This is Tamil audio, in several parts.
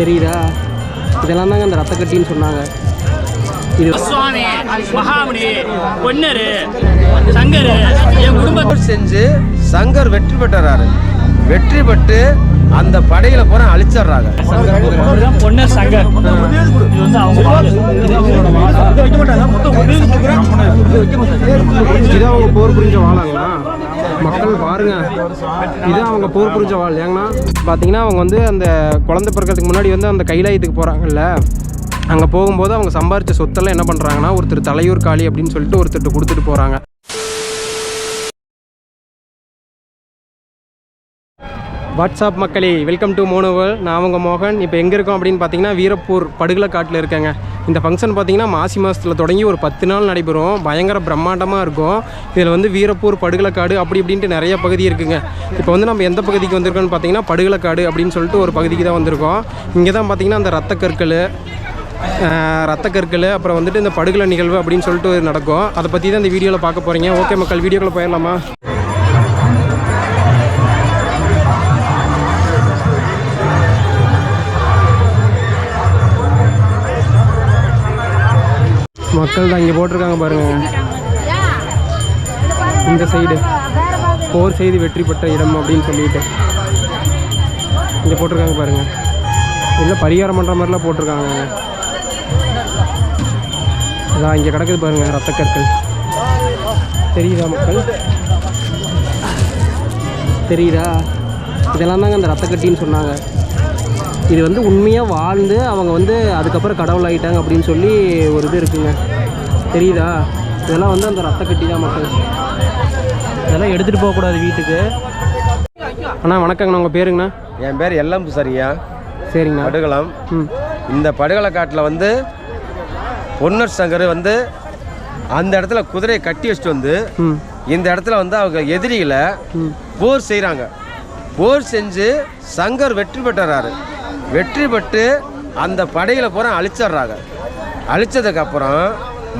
தெரியுதா? இதெல்லாம் தாங்க அந்த ரத்த கட்டின்னு சொன்னாங்க. இது சுவாமி மகாமுனி பொன்னரு சங்கரு என் குடும்பத்தை போர் செஞ்சு சங்கர் வெற்றி பெற்றாரு. வெற்றி பெற்று அந்த படையில பூரா அழிச்சிடுறாங்க. பொன்னர் சங்கர். இது வந்து அவங்க. இது அவங்க போர் புரிஞ்ச வாழாங்களா மக்கள் பாருங்க. இதுதான் அவங்க போர் புரிஞ்ச வாழ். ஏங்கன்னா பார்த்தீங்கன்னா அவங்க வந்து அந்த குழந்தை பிறக்கிறதுக்கு முன்னாடி வந்து அந்த கைலாயத்துக்கு போகிறாங்கல்ல அங்கே போகும்போது அவங்க சம்பாரித்த சொத்தெல்லாம் என்ன பண்ணுறாங்கன்னா ஒருத்தர் தலையூர் காளி அப்படின்னு சொல்லிட்டு ஒருத்தர் கொடுத்துட்டு போகிறாங்க வாட்ஸ்அப் மக்களே வெல்கம் டு மோனோவல் நான் உங்கள் மோகன். இப்போ எங்கே இருக்கோம் அப்படின்னு பார்த்தீங்கன்னா வீரப்பூர் படுகலை காட்டில் இருக்கேங்க. இந்த ஃபங்க்ஷன் பார்த்தீங்கன்னா மாசி மாதத்தில் தொடங்கி ஒரு பத்து நாள் நடைபெறும். பயங்கர பிரம்மாண்டமாக இருக்கும். இதில் வந்து வீரப்பூர் படுகலைக்காடு அப்படி இப்படின்ட்டு நிறைய பகுதி இருக்குங்க. இப்போ வந்து நம்ம எந்த பகுதிக்கு வந்திருக்கோம்னு பார்த்தீங்கன்னா படுகலைக்காடு அப்படின்னு சொல்லிட்டு ஒரு பகுதிக்கு தான் வந்திருக்கோம். இங்கே தான் பார்த்தீங்கன்னா அந்த ரத்த கற்கள் ரத்த கற்கள் அப்புறம் வந்துட்டு இந்த படுகலை நிகழ்வு அப்படின்னு சொல்லிட்டு நடக்கும். அதை பற்றி தான் இந்த வீடியோவில் பார்க்க போகிறீங்க ஓகே மக்கள் வீடியோக்குள்ளே போயிடலாமா? மக்கள் தான் இங்கே போட்டிருக்காங்க பாருங்கள் இந்த சைடு போர் செய்து வெற்றி பெற்ற இடம் அப்படின்னு சொல்லிட்டு. இங்கே போட்டிருக்காங்க பாருங்க. இல்லை பரிகாரம் பண்ணுற மாதிரிலாம் போட்டிருக்காங்க. அதான் இங்கே கிடக்குது பாருங்கள் ரத்தக்கற்கள் தெரியுதா மக்கள்? தெரியுதா? இதெல்லாம் தாங்க அந்த ரத்தக்கட்டின்னு சொன்னாங்க. இது வந்து உண்மையாக வாழ்ந்து அவங்க வந்து அதுக்கப்புறம் கடவுள் ஆகிட்டாங்க அப்படின்னு சொல்லி ஒரு இது இருக்குங்க. தெரியுதா? இதெல்லாம் வந்து அந்த ரத்த கட்டி தான் மக்கள். இதெல்லாம் எடுத்துகிட்டு போகக்கூடாது வீட்டுக்கு. அண்ணா வணக்கங்கண்ணா. உங்கள் பேருங்கண்ணா. என் பேர் எல்லம் சரியா? சரிங்கண்ணா. படுகளம் ம். இந்த படுகளை காட்டில் வந்து பொன்னர் சங்கர் வந்து அந்த இடத்துல குதிரையை கட்டி வச்சுட்டு வந்து இந்த இடத்துல வந்து அவங்க எதிரிகளை போர் செய்கிறாங்க போர் செஞ்சு சங்கர் வெற்றி பெற்றாரு. வெற்றி பெற்று அந்த படைகளை பூரா அழிச்சிடுறாங்க. அழிச்சதுக்கப்புறம்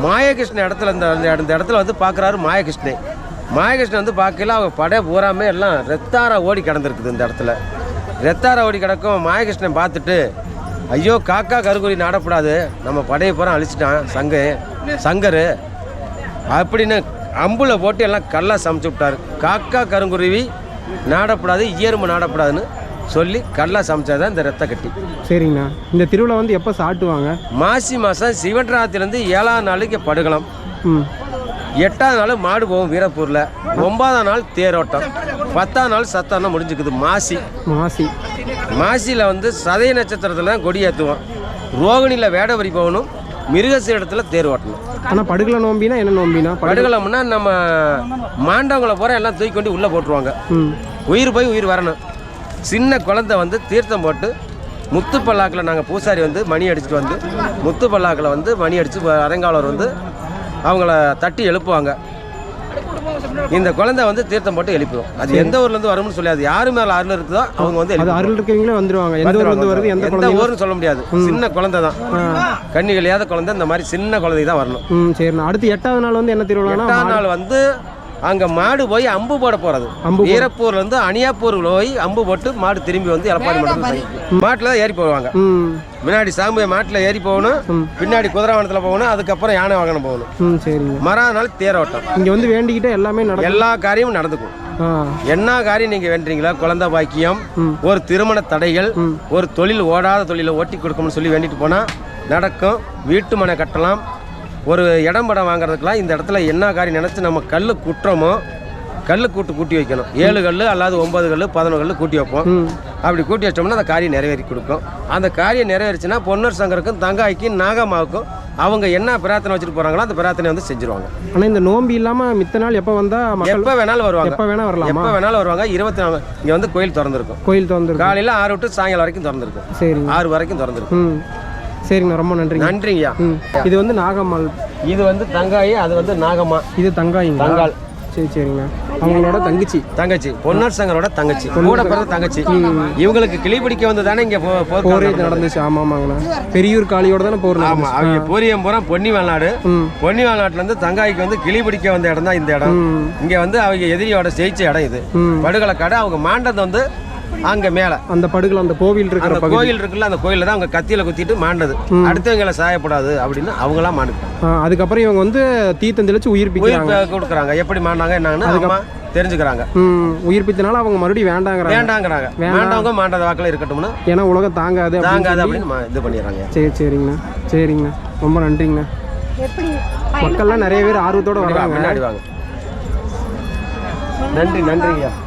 மாயகிருஷ்ணன் இடத்துல இந்த அந்த இந்த இடத்துல வந்து பார்க்குறாரு மாயகிருஷ்ணன் மாயகிருஷ்ணன் வந்து பார்க்கல அவங்க படை பூராமே எல்லாம் ரெத்தாரா ஓடி கிடந்திருக்குது இந்த இடத்துல. ரெத்தாரா ஓடி கிடக்கும் மாயகிருஷ்ணன் பார்த்துட்டு ஐயோ காக்கா கருகுறி நாடக்கூடாது நம்ம படையை பூரா அழிச்சிட்டான் சங்க சங்கர். அப்படின்னு அம்புல போட்டு எல்லாம் கல்லாக சமைச்சு விட்டார். காக்கா கருங்குருவி நாடப்படாது இயர்மு நாடப்படாதுன்னு சொல்லி கல்லா சமைச்சாதான் இந்த ரத்த கட்டி. சரிங்கண்ணா. இந்த திருவிழா வந்து எப்போ சாட்டுவாங்க? மாசி மாதம் சிவன் ராத்திரிலேருந்து ஏழாம் நாளைக்கு படுகலாம். ம். எட்டாவது நாள் மாடு போகும் வீரப்பூரில். ஒன்பதாம் நாள் தேரோட்டம். பத்தாம் நாள் சத்தானம் முடிஞ்சுக்குது. மாசி. மாசி. மாசியில் வந்து சதய நட்சத்திரத்தில் தான் கொடி ஏற்றுவோம் ரோகிணியில் வேடவரி போகணும். மிருகசீரத்தில் தேர் ஓட்டணும். ஆனால் படுகலை நோம்பினா என்ன நோம்பினா? படுகலை படுகலம்னா நம்ம மாண்டவங்களை பூரா எல்லாம் தூக்கி கொண்டு உள்ளே போட்டுருவாங்க. உயிர் போய் உயிர் வரணும். சின்ன குழந்தை வந்து தீர்த்தம் போட்டு முத்து பல்லாக்கில் நாங்கள் பூசாரி வந்து மணி அடிச்சுட்டு வந்து முத்து பல்லாக்கில் வந்து மணி அடித்து அரங்காவலர் வந்து அவங்கள தட்டி எழுப்புவாங்க. இந்த குழந்தை வந்து தீர்த்தம் போட்டு எழுப்புவோம் அது எந்த ஊர்லேருந்து வரும்னு சொல்லி அது யாரு மேலே அருள் இருக்குதோ அவங்க வந்து. அருள் இருக்கவங்களே வந்துருவாங்க. எந்த ஊர்ல இருந்து வருது எந்த ஊர்னு சொல்ல முடியாது. சின்ன குழந்தை தான். கண்ணி கழியாத குழந்தை இந்த மாதிரி சின்ன குழந்தை தான் வரணும். சரிண்ணா அடுத்து எட்டாவது நாள் வந்து என்ன திருவிழானா? எட்டாம் நாள் வந்து அங்க மாடு போய் அம்பு போட போறது. அம்பு போ- வீரப்பூர்ல இருந்து அணியாப்பூர் போய் அம்பு போட்டு மாடு திரும்பி வந்து எடப்பாடி மட்டும் மாட்டுல தான் ஏறி போவாங்க. ம். முன்னாடி சாமியை மாட்டுல ஏறி போகணும். பின்னாடி குதிரை வாகனத்துல போகணும். அதுக்கப்புறம் யானை வாகனம் போகணும். ம் சரிங்க. மறாவது நாள் தேரோட்டம். இங்கே வந்து வேண்டிக்கிட்டே எல்லாமே நடக்கும். எல்லா காரியமும் நடந்துக்கும். என்ன காரியம் நீங்க வேண்டுறீங்களா குழந்தை பாக்கியம் ஒரு திருமண தடைகள் ஒரு தொழில் ஓடாத தொழிலை ஓட்டி கொடுக்கணும்னு சொல்லி வேண்டிட்டு போனா நடக்கும். வீட்டு மனை கட்டலாம். ஒரு இடம் படம் வாங்குறதுக்கெல்லாம் இந்த இடத்துல என்ன காரியம் நினச்சி நம்ம கல் குட்டுறோமோ கல் கூட்டு கூட்டி வைக்கணும். ஏழு கல் அல்லாது ஒன்பது கல் பதினொன்று கல் கூட்டி வைப்போம். அப்படி கூட்டி வச்சோம்னா அந்த காரியம் நிறைவேறி கொடுக்கும். அந்த காரியம் நிறைவேறிச்சுன்னா பொன்னர் சங்கருக்கும் தங்காய்க்கும் நாகம்மாவுக்கும் அவங்க என்ன பிரார்த்தனை வச்சுட்டு போகிறாங்களோ அந்த பிரார்த்தனை வந்து செஞ்சுருவாங்க. ஆனால் இந்த நோம்பி இல்லாமல் மித்த நாள் எப்போ வந்தால் மக்கள் எப்போ வேணாலும் வருவாங்க. எப்போ வேணால் வரலாமா? எப்போ வேணாலும் வருவாங்க. இருபத்தி நாலு இங்கே வந்து கோயில் திறந்துருக்கும். கோயில் திறந்துருக்கும். காலையில் ஆறு டு சாயங்காலம் வரைக்கும் திறந்துருக்கும். சரிங்க ஆறு வரைக்கும் திறந்துருக்கும். சரிங்கண்ணா ரொம்ப நன்றிங்க. நன்றிங்கய்யா. இது வந்து நாகம்மாள். இது வந்து தங்காயி அது வந்து நாகம்மா. இது தங்காயிங்க தங்காள். சரி சரிங்கண்ணா. அவங்களோட தங்கச்சி. தங்கச்சி. பொன்னர் சங்கரோட தங்கச்சி. கூட பிறந்த தங்கச்சி. இவங்களுக்கு கிளி பிடிக்க வந்து தானே இங்கே போ போர். நடந்துச்சு. ஆமாம் ஆமாங்கண்ணா பெரியூர் காளியோட தானே போர் ஆமா. அவங்க பூரியம் பூரா பொன்னி ம். பொன்னி வாழ்நாட்டுல இருந்து தங்காய்க்கு வந்து கிளி பிடிக்க வந்த இடம் தான் இந்த இடம். இங்க வந்து அவங்க எதிரியோட ஜெயிச்ச இடம் இது. படுகலை கடை அவங்க மாண்டது வந்து அங்கே மேலே. அந்த படுகள் அந்த கோவில் இருக்கிற அந்த கோயில் இருக்குல்ல அந்த கோயிலில் தான் அவங்க கத்தியில் குத்திட்டு மாண்டது. அடுத்தவங்களை சாயப்படாது அப்படின்னு அவங்களாம் ஆ, அதுக்கப்புறம் இவங்க வந்து தீத்தம் தெளிச்சு உயிர் உயிர்ப்பிக்கிறாங்க கொடுக்குறாங்க. எப்படி மாண்டாங்க என்னன்னு அம்மா தெரிஞ்சுக்கிறாங்க. உயிர்ப்பித்தனால அவங்க மறுபடியும் வேண்டாங்கிறாங்க. வேண்டாங்கிறாங்க. வேண்டாங்க மாண்டாத வாக்கில் இருக்கட்டும்னு ஏன்னா உலகம் தாங்காது தாங்காது அப்படின்னு மா- இது பண்ணிடுறாங்க. சரி சரிங்கண்ணா. சரிங்கண்ணா. ரொம்ப நன்றிங்கண்ணா. மக்கள்லாம் நிறைய பேர் ஆர்வத்தோட வர்றாங்க முன்னாடி வாங்க. நன்றி நன்றி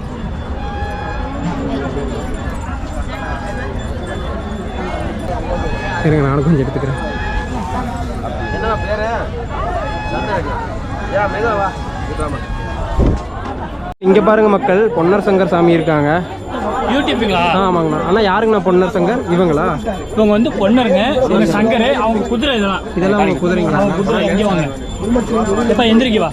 ஐயா சரிங்க நானும் கொஞ்சம் எடுத்துக்கிறேன். என்ன பேரு? இங்கே பாருங்க மக்கள் பொன்னர் சங்கர் சாமி இருக்காங்க. யூடியூப்புங்களா ஆ ஆமாங்கண்ணா. அண்ணா யாருங்கண்ணா பொன்னர் சங்கர்? இவங்களா? இவங்க வந்து பொண்ணுருங்க இவங்க சங்கர். அவங்க குதிரை இதெல்லாம். இதெல்லாம் அவங்க குதிரைங்களா? அவங்க குதிரை எங்கே வாங்க. இப்ப எந்திரிக்க வா.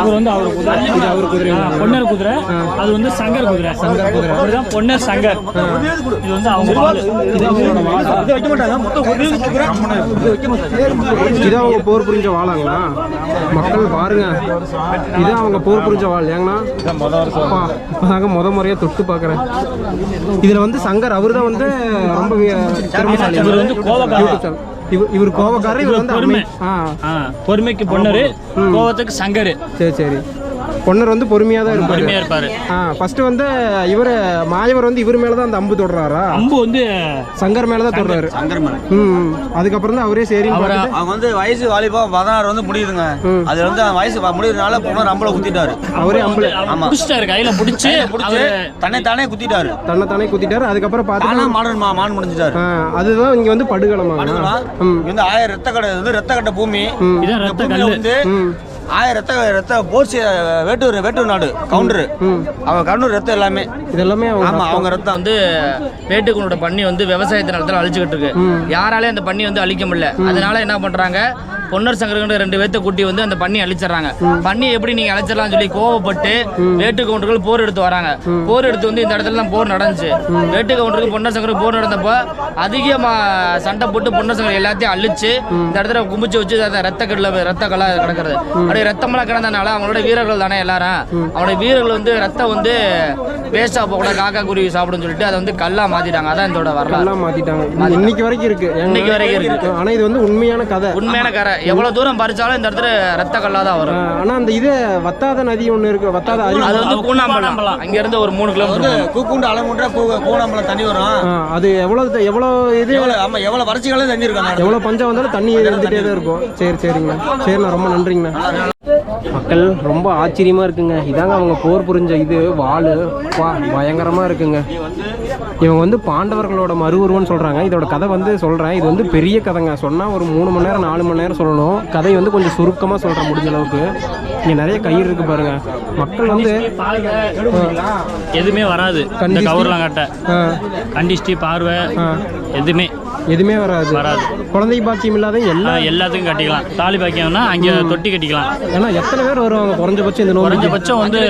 அவர் வந்து அவர் குதிரை. இது அவர் குதிரை. பொன்னர் குதிரை. அது வந்து சங்கர் குதிரை. சங்கர் குதிரை. அப்படிதான் பொன்னர் சங்கர். இது வந்து அவங்க வாள் இது அவங்களோட வாள் வைக்க மாட்டாங்க. மொத்தம் இது அவங்க போர் புரிஞ்ச வாளாங்களா மக்கள் பாருங்க. இது அவங்க போர் புரிஞ்ச வாள். ஏங்கண்ணா? அப்பா, இப்பதாங்க முத முறையா தொட்டு பார்க்குறேன் இதுல வந்து சங்கர் அவர் தான் வந்து ரொம்ப திறமைசாலி இவர் வந்து கோவக்காரர். இவர் இவர் கோவக்காரர் இவர் வந்து பொறுமைக்கு பொன்னரு கோவத்துக்கு சங்கர். சரி சரி. பொன்னர் வந்து பொறுமையாக தான் இருப்பாரு. பொறுமையா இருப்பாரு. ஆ ஃபர்ஸ்ட் வந்து இவர் மாயவர் வந்து இவர் மேல தான் அந்த அம்பு தொடுறாரா? அம்பு வந்து சங்கர் மேல தான் தொடுறாரு. சங்கர்மலை ம் ம். அதுக்கப்புறம் தான் அவரே சரின்னு அவரை அவங்க வந்து வயசு வாலிபா பதினாறு வந்து முடியுதுங்க. அது வந்து அந்த வயசு வ- முடியுறதுனால பொண்ணு ரம்பளை குத்திட்டாரு. அவரே அம்புல ஆமா. பிடிச்சிட்டாரு கையில பிடிச்சி பிடிச்சி தன்னை தானே குத்திட்டாரு. தன்னை தானே குத்திட்டாரு. அதுக்கப்புறம் ஆனா பார்த்துட்டு மாடன் மா- மான் முடிஞ்சிட்டாரு. அதுதான் இங்க வந்து படுகளமா வந்து ஆயிரம் ரத்த கடை இது ரத்த கட்ட பூமி. இதான் ரத்த கல்லு. வந்து ம். ஆயிரம் ரத்த ரத்த போர்ச்சி வேட்டூர் வேட்டூர் நாடு கவுண்டரு. அவங்க கவுண்டர் ரத்தம் எல்லாமே. இதெல்லாமே அவங்க ஆமா அவங்க ரத்தம். வந்து வேட்டுக்குனோட பண்ணி வந்து விவசாயத்து நிலத்துல அழிச்சுக்கிட்டு இருக்கு. யாராலையும் அந்த பண்ணி வந்து அழிக்க முடியல. அதனால என்ன பண்றாங்க? பொன்னர் சங்கரன்ற ரெண்டு பேர்த்த கூட்டி வந்து அந்த பண்ணி அழிச்சிடறாங்க. பண்ணி எப்படி நீங்க அழிச்சிடலாம் சொல்லி கோவப்பட்டு வேட்டு கவுண்டர்கள் போர் எடுத்து வராங்க. போர் எடுத்து வந்து இந்த இடத்துல தான் போர் நடந்துச்சு. வேட்டு கவுண்டருக்கு பொன்னர் சங்கருக்கு போர் நடந்தப்போ அதிகமா சண்டை போட்டு பொன்னர் சங்கர் எல்லாத்தையும் அழிச்சு இந்த இடத்துல கும்பிச்சு வச்சு ரத்த கடல ரத்த கலா கிடக்கிறது. அப்படியே ரத்தமெல்லாம் கிடந்தனால அவங்களோட வீரர்கள் தானே எல்லாரும். அவங்களோட வீரர்கள் வந்து ரத்தம் வந்து வேஸ்டா போக கூட காக்கா குருவி சாப்பிடுன்னு சொல்லிட்டு அதை வந்து கல்லா மாத்திட்டாங்க. அதான் இதோட வரலாறு. மாத்திட்டாங்க. இன்னைக்கு வரைக்கும் இருக்கு? இன்னைக்கு வரைக்கும் இருக்கு. ஆனா இது வந்து உண்மையான கதை. உண்மையான கரை எவ்வளவு தூரம் பறிச்சாலும் இந்த இடத்துல ரத்த கல்லா தான் வரும். ஆனா அந்த இது வத்தாத நதி ஒண்ணு இருக்கு வத்தாத அருவி அது வந்து கூண்ணாம்பலம் அங்க இருந்து ஒரு மூணு கிலோமீட்டர் கூக்குண்டு அலமுன்றா கூ கூணாம்பலம் தண்ணி வரும். அது எவ்வளவு எவ்வளவு இது? எவ்வளவு ஆமா எவ்வளவு வறட்சிகளும் தண்ணி இருக்கும். எவ்வளவு பஞ்சம் வந்தாலும் தண்ணி இருந்துட்டே தான் இருக்கும். சரி சரிங்கண்ணா. சரிண்ணா ரொம்ப நன்றிங்கண்ணா. மக்கள் ரொம்ப ஆச்சரியமா இருக்குங்க. இதாங்க அவங்க போர் புரிஞ்ச இது வாள். வா பயங்கரமா இருக்குங்க. இவங்க வந்து பாண்டவர்களோட மறு உருவம்னு சொல்றாங்க. இதோட கதை வந்து சொல்றேன். இது வந்து பெரிய கதைங்க. சொன்னா ஒரு மூணு மணி நேரம் நாலு மணி நேரம் சொல்லணும். கதை வந்து கொஞ்சம் சுருக்கமா சொல்றேன் முடிஞ்ச அளவுக்கு. இங்க நிறைய கயிறு இருக்கு பாருங்க. மக்கள் வந்து எதுவுமே வராது? கவுர்லாம் கட்ட. கண்டிஷ்டி பார்வை எதுவுமே. எதுவுமே வராது. வராது. குழந்தை பாக்கியம் இல்லாத எல்லா எல்லாத்துக்கும் கட்டிக்கலாம். தாலி பாக்கியம்னா அங்கே தொட்டி கட்டிக்கலாம். ஏன்னா எத்தனை பேர் வருவாங்க? குறைஞ்சபட்சம் இந்த குறைஞ்சபட்சம் வந்து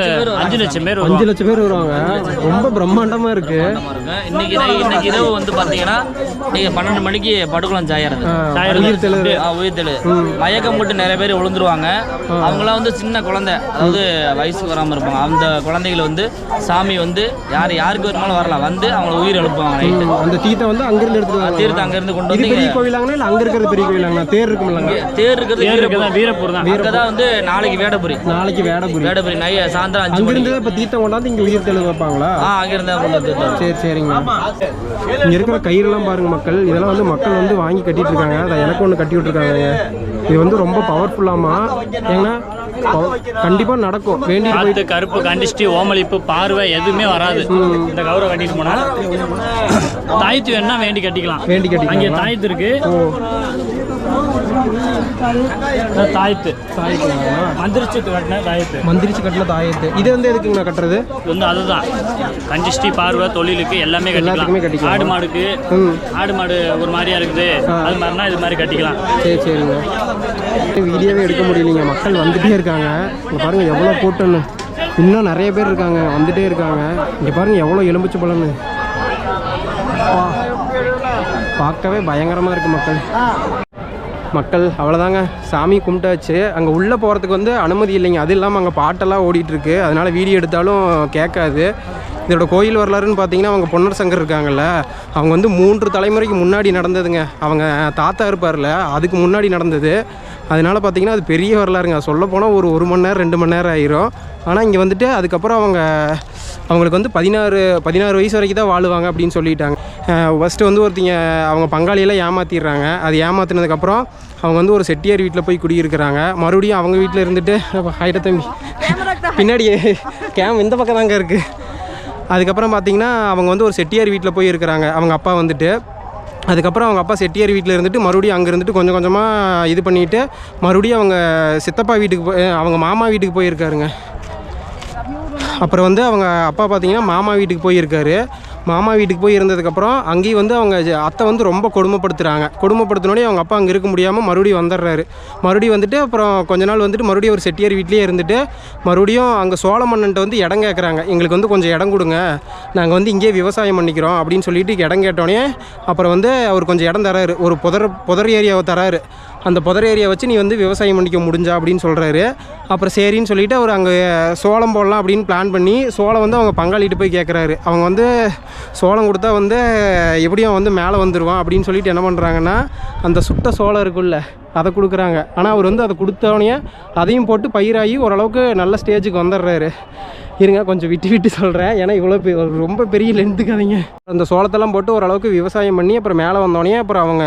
அஞ்சு லட்சம் பேர் அஞ்சு லட்சம் பேர் வருவாங்க. ரொம்ப பிரம்மாண்டமா இருக்கு. இன்னைக்கு இன்னைக்கு இரவு வந்து பாத்தீங்கன்னா நீங்க பன்னெண்டு மணிக்கு படுக்கலாம் சாயறது. ஆ, சாயறது. உயிர் தெழுது. ஆ, உயிர் தெளு மயக்கம் போட்டு நிறைய பேர் விழுந்துருவாங்க. அவங்களாம் வந்து சின்ன குழந்தை. அதாவது வயசுக்கு வராம இருப்பாங்க. அந்த குழந்தைகளை வந்து சாமி வந்து யார் யாருக்கு வருமானம் வரலாம். வந்து அவங்கள உயிர் எழுப்புவாங்க அந்த தீத்தை வந்து அங்கிருந்து எடுத்துட்டு தீர்த்தம் அங்க இருந்து கொண்டு வந்து பெரிய கோவிலாங்கண்ணா இல்ல அங்க இருக்கிறது பெரிய கோவிலாங்கண்ணா? தேர் இருக்குமில்லங்க தேர் இருக்கிறது பேர் வீரப்பூர். இருக்குதான் வீரப்பூர் தான். அங்கதான் வந்து நாளைக்கு வேடபுரி. நாளைக்கு வேடபுரி. வேடபுரி நை சாயந்தரம் அஞ்சு மணிக்கு. அங்கிருந்து இப்ப தீர்த்தம் கொண்டாந்து இங்க உயிர் தெளிவு வைப்பாங்களா? ஆ அங்க இருந்தா கொண்டு வந்து தருவாங்க. சரி சரிங்க. இங்க இருக்கிற கயிறுலாம் பாருங்க மக்கள். இதெல்லாம் வந்து மக்கள் வந்து வாங்கி கட்டிட்டு இருக்காங்க. அதை எனக்கு ஒன்று கட்டி விட்டுருக்காங்க. இது வந்து ரொம்ப பவர்ஃபுல்லாமா ஏன்னா கண்டிப்பா நடக்கும். வேண்டி காத்து கருப்பு கண்டிஷ்டி ஓமளிப்பு பார்வை எதுவுமே வராது. இந்த கௌரவ கட்டிட்டு போனா. தாயத்து வேணா வேண்டி கட்டிக்கலாம். வேண்டி கட்டிக்கலாம். அங்கே தாயத்து இருக்கு. அதான் தாயத்து. மந்திரிச்சத்து கட்டின தாயத்து. மந்திரிச்சு கட்டின தாயத்து. இது வந்து எதுக்குங்கண்ணா கட்டுறது? வந்து அதுதான். கண்டிஷ்டி பார்வை தொழிலுக்கு எல்லாமே எல்லாத்துக்குமே கட்டிக்கலாம். ஆடு மாடுக்கு ஆடு மாடு ஒரு மாதிரியா இருக்குது. அது மாதிரினா இது மாதிரி கட்டிக்கலாம். சரி சரிங்க. வீடியோவே எடுக்க முடியலைங்க. மக்கள் வந்துட்டே இருக்காங்க. இங்கே பாருங்க எவ்வளோ கூட்டம்னு. இன்னும் நிறைய பேர் இருக்காங்க. வந்துட்டே இருக்காங்க. இங்கே பாருங்க எவ்வளோ எலும்பிச்சு பழம்னு. பார்க்கவே பயங்கரமாக இருக்கு மக்கள். மக்கள் அவ்வளோதாங்க சாமி கும்பிட்டாச்சு. அங்கே உள்ளே போகிறதுக்கு வந்து அனுமதி இல்லைங்க. அது இல்லாமல் அங்கே பாட்டெல்லாம் ஓடிட்டுருக்கு. அதனால் வீடியோ எடுத்தாலும் கேட்காது. இதோட கோயில் வரலாறுன்னு பார்த்தீங்கன்னா அவங்க பொன்னர் சங்கர் இருக்காங்கல்ல அவங்க வந்து மூன்று தலைமுறைக்கு முன்னாடி நடந்ததுங்க. அவங்க தாத்தா இருப்பார்ல அதுக்கு முன்னாடி நடந்தது. அதனால பார்த்தீங்கன்னா அது பெரிய வரலாறுங்க. சொல்ல போனால் ஒரு ஒரு மணி நேரம் ரெண்டு மணி நேரம் ஆயிரும். ஆனால் இங்கே வந்துட்டு அதுக்கப்புறம் அவங்க அவங்களுக்கு வந்து பதினாறு பதினாறு வயசு வரைக்கும் தான் வாழுவாங்க அப்படின்னு சொல்லிட்டாங்க. ஃபஸ்ட்டு வந்து ஒருத்தங்க அவங்க பங்காளியெல்லாம் ஏமாற்றிடுறாங்க அது ஏமாற்றினதுக்கப்புறம் அவங்க வந்து ஒரு செட்டியார் வீட்டில் போய் குடியிருக்கிறாங்க. மறுபடியும் அவங்க வீட்டில் இருந்துட்டு ஹைட தம்பி. பின்னாடி கேம் இந்த பக்கம் தாங்க இருக்குது அதுக்கப்புறம் பார்த்தீங்கன்னா அவங்க வந்து ஒரு செட்டியார் வீட்டில் போய் இருக்கிறாங்க. அவங்க அப்பா வந்துட்டு. அதுக்கப்புறம் அவங்க அப்பா செட்டியார் வீட்டில் இருந்துட்டு மறுபடியும் அங்கே இருந்துட்டு கொஞ்சம் கொஞ்சமாக இது பண்ணிட்டு மறுபடியும் அவங்க சித்தப்பா வீட்டுக்கு போய் அவங்க மாமா வீட்டுக்கு போயிருக்காருங்க. அப்புறம் வந்து அவங்க அப்பா பார்த்தீங்கன்னா மாமா வீட்டுக்கு போயிருக்காரு. மாமா வீட்டுக்கு போய் இருந்ததுக்கப்புறம் அங்கேயும் வந்து அவங்க அத்தை வந்து ரொம்ப கொடுமைப்படுத்துகிறாங்க கொடுமைப்படுத்தினோடனே அவங்க அப்பா அங்கே இருக்க முடியாமல் மறுபடியும் வந்துடுறாரு. மறுபடியும் வந்துட்டு அப்புறம் கொஞ்ச நாள் வந்துட்டு மறுபடியும் ஒரு செட்டியார் வீட்லேயே இருந்துட்டு மறுபடியும் அங்கே சோழ வந்து இடம் கேட்குறாங்க எங்களுக்கு வந்து கொஞ்சம் இடம் கொடுங்க. நாங்கள் வந்து இங்கேயே விவசாயம் பண்ணிக்கிறோம் அப்படின்னு சொல்லிட்டு இடம் கேட்டோடனே அப்புறம் வந்து அவர் கொஞ்சம் இடம் தராரு. ஒரு புதர் புதர் ஏரியாவை தராரு. அந்த புதர் ஏரியா வச்சு நீ வந்து விவசாயம் பண்ணிக்க முடிஞ்சா அப்படின்னு சொல்கிறாரு அப்புறம் சரின்னு சொல்லிவிட்டு அவர் அங்கே சோளம் போடலாம் அப்படின்னு பிளான் பண்ணி சோளம் வந்து அவங்க பங்காளிட்டு போய் கேட்குறாரு அவங்க வந்து சோளம் கொடுத்தா வந்து எப்படியும் வந்து மேலே வந்துடுவான் அப்படின்னு சொல்லிட்டு என்ன பண்ணுறாங்கன்னா அந்த சுட்ட சோளம் இருக்குல்ல அதை கொடுக்குறாங்க. ஆனால் அவர் வந்து அதை கொடுத்தவனையே அதையும் போட்டு பயிராகி ஓரளவுக்கு நல்ல ஸ்டேஜுக்கு வந்துடுறாரு. இருங்க கொஞ்சம் விட்டு விட்டு சொல்கிறேன் ஏன்னா இவ்வளோ ரொம்ப பெரிய லென்த்து கதைங்க அந்த சோளத்தெல்லாம் போட்டு ஓரளவுக்கு விவசாயம் பண்ணி அப்புறம் மேலே வந்தோடனே அப்புறம் அவங்க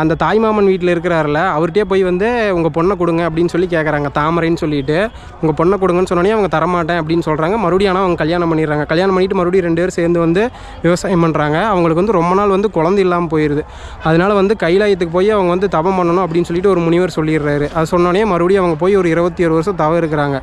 அந்த தாய்மாமன் வீட்டில் இருக்கிறாருல அவர்கிட்டே போய் வந்து உங்கள் பொண்ணை கொடுங்க அப்படின்னு சொல்லி கேட்குறாங்க தாமரைன்னு சொல்லிட்டு உங்கள் பொண்ணை கொடுங்கன்னு சொன்னோடனே அவங்க தரமாட்டேன் அப்படின்னு சொல்கிறாங்க மறுபடியும் ஆனால் அவங்க கல்யாணம் பண்ணிடுறாங்க. கல்யாணம் பண்ணிட்டு மறுபடியும் ரெண்டு பேரும் சேர்ந்து வந்து விவசாயம் பண்ணுறாங்க அவங்களுக்கு வந்து ரொம்ப நாள் வந்து குழந்தை இல்லாமல் போயிடுது அதனால் வந்து கைலாயத்துக்கு போய் அவங்க வந்து தவம் பண்ணணும் அப்படின்னு சொல்லிட்டு ஒரு முனிவர் சொல்லிடுறாரு. அது சொன்னோடனே மறுபடியும் அவங்க போய் ஒரு இருபத்தி ஒரு வருஷம் தவ இருக்கிறாங்க.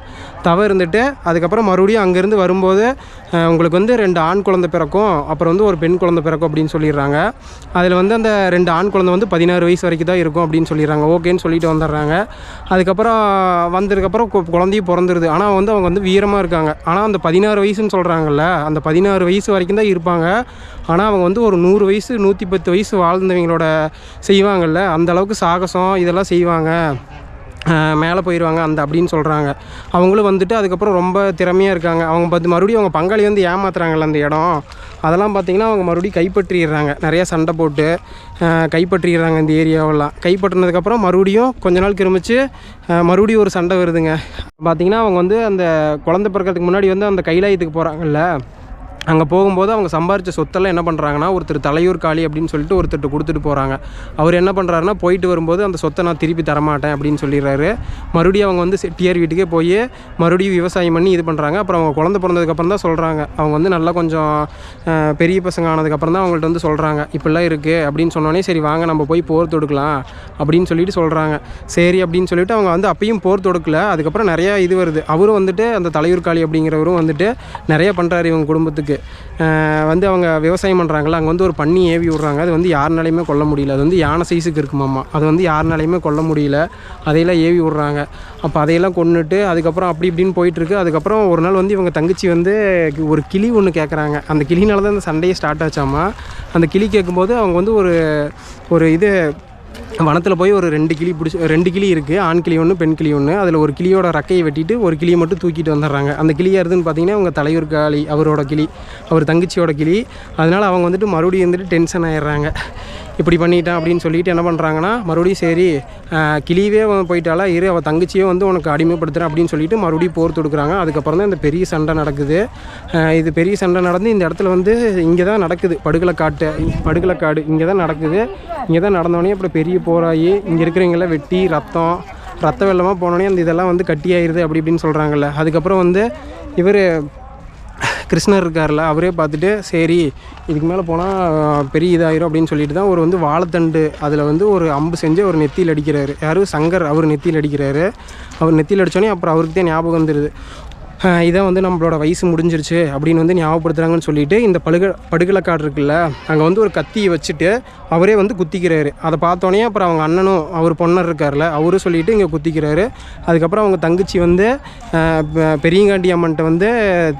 தவ இருந்துட்டு அதுக்கப்புறம் மறுபடியும் அங்கேருந்து வரும்போது உங்களுக்கு வந்து ரெண்டு ஆண் குழந்தை பிறக்கும் அப்புறம் வந்து ஒரு பெண் குழந்தை பிறக்கும் அப்படின்னு சொல்லிடுறாங்க. அதில் வந்து அந்த ரெண்டு ஆண் குழந்தை வந்து பதினாறு வயசு வரைக்கும் தான் இருக்கும் அப்படின்னு சொல்லிடுறாங்க. ஓகேன்னு சொல்லிட்டு வந்துடுறாங்க. அதுக்கப்புறம் வந்ததுக்கப்புறம் கு- குழந்தையும் பிறந்துருது. ஆனால் வந்து அவங்க வந்து வீரமாக இருக்காங்க. ஆனால் அந்த பதினாறு வயசுன்னு சொல்கிறாங்கல்ல அந்த பதினாறு வயசு வரைக்கும் தான் இருப்பாங்க. ஆனால் அவங்க வந்து ஒரு நூறு வயசு நூற்றி பத்து வயசு வாழ்ந்தவங்களோட செய்வாங்கல்ல அந்த அளவுக்கு சாகசம் இதெல்லாம் செய்வாங்க. மேலே போயிடுவாங்க. அந்த அப்படின்னு சொல்கிறாங்க அவங்களும் வந்துட்டு அதுக்கப்புறம் ரொம்ப திறமையாக இருக்காங்க. அவங்க பார்த்து மறுபடியும் அவங்க பங்காளி வந்து ஏமாத்துறாங்கல்ல அந்த இடம். அதெல்லாம் பார்த்திங்கன்னா அவங்க மறுபடியும் கைப்பற்றிடுறாங்க. நிறையா சண்டை போட்டு கைப்பற்றிடுறாங்க இந்த ஏரியாவெல்லாம். கைப்பற்றினதுக்கப்புறம் மறுபடியும் கொஞ்ச நாள் கிருமிச்சு மறுபடியும் ஒரு சண்டை வருதுங்க. பார்த்திங்கன்னா அவங்க வந்து அந்த குழந்தை பிறக்கிறதுக்கு முன்னாடி வந்து அந்த கைலாயத்துக்கு போகிறாங்கல்ல அங்கே போகும்போது அவங்க சம்பாரித்த சொத்தெல்லாம் என்ன பண்ணுறாங்கன்னா ஒருத்தர் தலையூர் காளி அப்படின்னு சொல்லிட்டு ஒருத்தர்கிட்ட கொடுத்துட்டு போகிறாங்க அவர் என்ன பண்ணுறாருன்னா போயிட்டு வரும்போது அந்த சொத்தை நான் திருப்பி தரமாட்டேன் அப்படின்னு சொல்லிடுறாரு. மறுபடியும் அவங்க வந்து செட்டியார் வீட்டுக்கே போய் மறுபடியும் விவசாயம் பண்ணி இது பண்ணுறாங்க அப்புறம் அவங்க குழந்தை பிறந்ததுக்கப்புறம் தான் சொல்கிறாங்க அவங்க வந்து நல்லா கொஞ்சம் பெரிய பசங்க ஆனதுக்கப்புறம் தான் அவங்கள்ட்ட வந்து சொல்கிறாங்க இப்படிலாம் இருக்குது அப்படின்னு சொன்னோடனே சரி வாங்க நம்ம போய் போர் தொடுக்கலாம் அப்படின்னு சொல்லிட்டு சொல்கிறாங்க சரி அப்படின்னு சொல்லிட்டு அவங்க வந்து அப்பயும் போர் தொடுக்கல. அதுக்கப்புறம் நிறையா இது வருது. அவரும் வந்துட்டு அந்த தலையூர் காளி அப்படிங்கிறவரும் வந்துட்டு நிறைய பண்ணுறாரு இவங்க குடும்பத்துக்கு. இருக்குது வந்து அவங்க விவசாயம் பண்ணுறாங்களா அங்கே வந்து ஒரு பண்ணி ஏவி விட்றாங்க. அது வந்து யாருனாலையுமே கொல்ல முடியல. அது வந்து யானை சைஸுக்கு இருக்குமாம்மா அது வந்து யாருனாலையுமே கொல்ல முடியல. அதையெல்லாம் ஏவி விட்றாங்க. அப்போ அதையெல்லாம் கொன்னுட்டு அதுக்கப்புறம் அப்படி இப்படின்னு போயிட்டுருக்கு. அதுக்கப்புறம் ஒரு நாள் வந்து இவங்க தங்கச்சி வந்து ஒரு கிளி ஒன்று கேட்குறாங்க அந்த கிளினால தான் அந்த சண்டையே ஸ்டார்ட் ஆச்சாமா? அந்த கிளி கேட்கும்போது அவங்க வந்து ஒரு ஒரு இது வனத்தில் போய் ஒரு ரெண்டு கிளி பிடிச்சி ரெண்டு கிளி இருக்குது ஆண் கிளி ஒன்று பெண் கிளி ஒன்று அதில் ஒரு கிளியோட ரக்கையை வெட்டிட்டு ஒரு கிளியை மட்டும் தூக்கிட்டு வந்துடுறாங்க. அந்த கிளியாக யாருதுன்னு பார்த்தீங்கன்னா அவங்க தலையூர் காளி அவரோட கிளி அவர் தங்கச்சியோட கிளி. அதனால் அவங்க வந்துட்டு மறுபடியும் வந்துட்டு டென்ஷன் ஆயிடுறாங்க. இப்படி பண்ணிட்டான் அப்படின்னு சொல்லிட்டு என்ன பண்ணுறாங்கன்னா மறுபடியும் சரி கிளியவே அவன் போயிட்டாலா இரு அவள் தங்கச்சியே வந்து உனக்கு அடிமைப்படுத்துகிறேன் அப்படின்னு சொல்லிட்டு மறுபடியும் போர் தொடுக்குறாங்க. அதுக்கப்புறம் தான் இந்த பெரிய சண்டை நடக்குது. இது பெரிய சண்டை நடந்து இந்த இடத்துல வந்து இங்கே தான் நடக்குது. படுகலை காட்டு படுகலை காடு இங்கே தான் நடக்குது. இங்கே தான் நடந்தோடனே அப்புறம் பெரிய போராகி இங்கே இருக்கிறவங்கள வெட்டி ரத்தம் ரத்த வெள்ளமாக போனோடனே அந்த இதெல்லாம் வந்து கட்டியாயிருது அப்படி இப்படின்னு சொல்கிறாங்கல்ல அதுக்கப்புறம் வந்து இவர் கிருஷ்ணர் இருக்கார்ல அவரே பார்த்துட்டு சரி இதுக்கு மேலே போனால் பெரிய இதாயிரும் அப்படின்னு சொல்லிட்டு தான் ஒரு வந்து வாழைத்தண்டு அதில் வந்து ஒரு அம்பு செஞ்சு அவர் நெத்தியில் அடிக்கிறாரு. யார்? சங்கர் அவர் நெத்தியில் அடிக்கிறாரு. அவர் நெத்தியில் அடித்தோடனே அப்புறம் அவருக்கு தான் ஞாபகம் வந்துடுது இதான் வந்து நம்மளோட வயசு முடிஞ்சிருச்சு அப்படின்னு வந்து ஞாபகப்படுத்துறாங்கன்னு சொல்லிட்டு இந்த படுக படுகலைக்காடு இருக்குல்ல அங்கே வந்து ஒரு கத்தியை வச்சுட்டு அவரே வந்து குத்திக்கிறாரு. அதை பார்த்தோன்னே அப்புறம் அவங்க அண்ணனும் அவர் பொண்ணர் இருக்கார்ல அவரும் சொல்லிவிட்டு இங்கே குத்திக்கிறாரு. அதுக்கப்புறம் அவங்க தங்கச்சி வந்து பெரியங்காண்டி அம்மன்ட்ட வந்து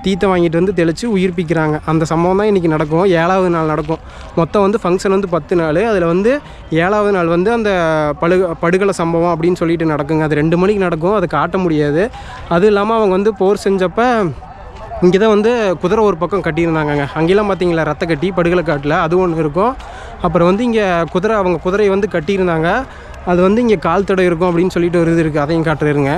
தீத்தை வாங்கிட்டு வந்து தெளித்து உயிர்ப்பிக்கிறாங்க. அந்த சம்பவம் தான் இன்றைக்கி நடக்கும். ஏழாவது நாள் நடக்கும். மொத்தம் வந்து ஃபங்க்ஷன் வந்து பத்து நாள். அதில் வந்து ஏழாவது நாள் வந்து அந்த படு படுகலை சம்பவம் அப்படின்னு சொல்லிட்டு நடக்குங்க. அது ரெண்டு மணிக்கு நடக்கும். அதை காட்ட முடியாது. அதுவும் இல்லாமல் அவங்க வந்து போர்ஸ் செஞ்சப்ப இங்கே தான் வந்து குதிரை ஒரு பக்கம் கட்டியிருந்தாங்கங்க. அங்கெல்லாம் பார்த்தீங்களா ரத்த கட்டி படுகலை காட்டில் அது ஒன்று இருக்கும். அப்புறம் வந்து இங்கே குதிரை அவங்க குதிரையை வந்து கட்டியிருந்தாங்க. அது வந்து இங்கே கால் தடை இருக்கும் அப்படின்னு சொல்லிட்டு ஒரு இது இருக்குது அதையும் காட்டுறேருங்க.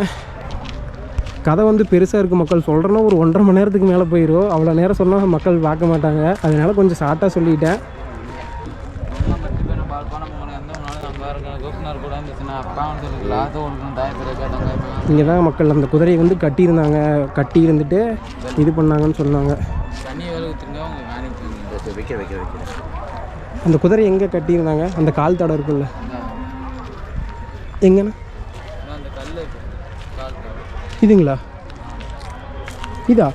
கதை வந்து பெருசாக இருக்குது மக்கள். சொல்கிறேன்னா ஒரு ஒன்றரை மணி நேரத்துக்கு மேலே போயிடும் அவ்வளோ நேரம் சொன்னால் மக்கள் பார்க்க மாட்டாங்க. அதனால் கொஞ்சம் ஷார்ட்டாக சொல்லிட்டேன். இங்கே தான் மக்கள் அந்த குதிரையை வந்து கட்டியிருந்தாங்க கட்டி இருந்துட்டு இது பண்ணாங்கன்னு சொன்னாங்க. அந்த குதிரை எங்கே கட்டியிருந்தாங்க? அந்த கால் தடம் இருக்குல்ல எங்கண்ணா இதுங்களா? இதா?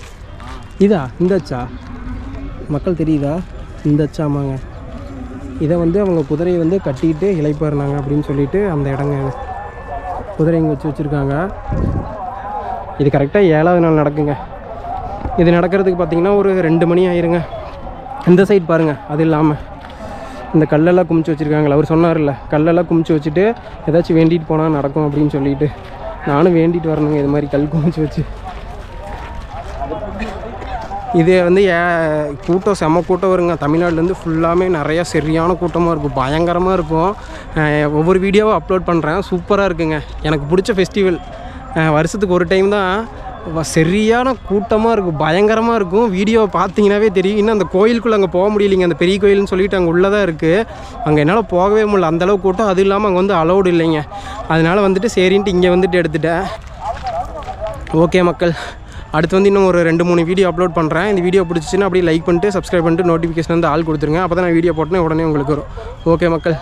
இதா? இந்த அச்சா மக்கள் தெரியுதா? இந்த அச்சாமாங்க இதை வந்து அவங்க குதிரையை வந்து கட்டிட்டு இழைப்பாருனாங்க அப்படின்னு சொல்லிட்டு அந்த இடங்க குதிரை இங்கே வச்சு வச்சுருக்காங்க. இது கரெக்டாக ஏழாவது நாள் நடக்குங்க. இது நடக்கிறதுக்கு பார்த்தீங்கன்னா ஒரு ரெண்டு மணி ஆயிருங்க. இந்த சைட் பாருங்கள் அது இல்லாமல் இந்த கல்லெல்லாம் குமிச்சு வச்சுருக்காங்களே அவர் சொன்னார்ல கல்லெல்லாம் குமிச்சு வச்சுட்டு ஏதாச்சும் வேண்டிட்டு போனால் நடக்கும் அப்படின்னு சொல்லிட்டு. நானும் வேண்டிட்டு வரணுங்க இது மாதிரி கல் குமிச்சு வச்சு. இது வந்து ஏ- கூட்டம் செம்ம கூட்டம் வருங்க. தமிழ்நாட்டிலேருந்து ஃபுல்லாமே நிறையா சரியான கூட்டமாக இருக்கும். பயங்கரமாக இருக்கும். ஒவ்வொரு வீடியோவும் அப்லோட் பண்ணுறேன் சூப்பராக இருக்குங்க. எனக்கு பிடிச்ச ஃபெஸ்டிவல் வருஷத்துக்கு ஒரு டைம் தான். சரியான கூட்டமாக இருக்கும். பயங்கரமாக இருக்கும். வீடியோவை பார்த்தீங்கன்னாவே தெரியும். இன்னும் அந்த கோயிலுக்குள்ளே அங்கே போக முடியலைங்க. அந்த பெரிய கோயில்னு சொல்லிட்டு அங்கே உள்ளே தான் இருக்குது அங்கே என்னால் போகவே முடியல. அந்தளவு கூட்டம். அது இல்லாமல் அங்கே வந்து அலௌடு இல்லைங்க. அதனால் வந்துட்டு சரின்ட்டு இங்கே வந்துட்டு எடுத்துட்டேன். ஓகே மக்கள். அடுத்து வந்து இன்னும் ஒரு ரெண்டு மூணு வீடியோ அப்லோட் பண்ணுறேன் இந்த வீடியோ பிடிச்சிச்சின்னா அப்படியே லைக் பண்ணிட்டு சப்ஸ்கிரைப் பண்ணிட்டு நோட்டிஃபிகேஷன் வந்து ஆள் கொடுத்துருங்க. அப்போ தான் நான் வீடியோ போட்டேன் உடனே உங்களுக்கு வரும். ஓகே மக்கள்.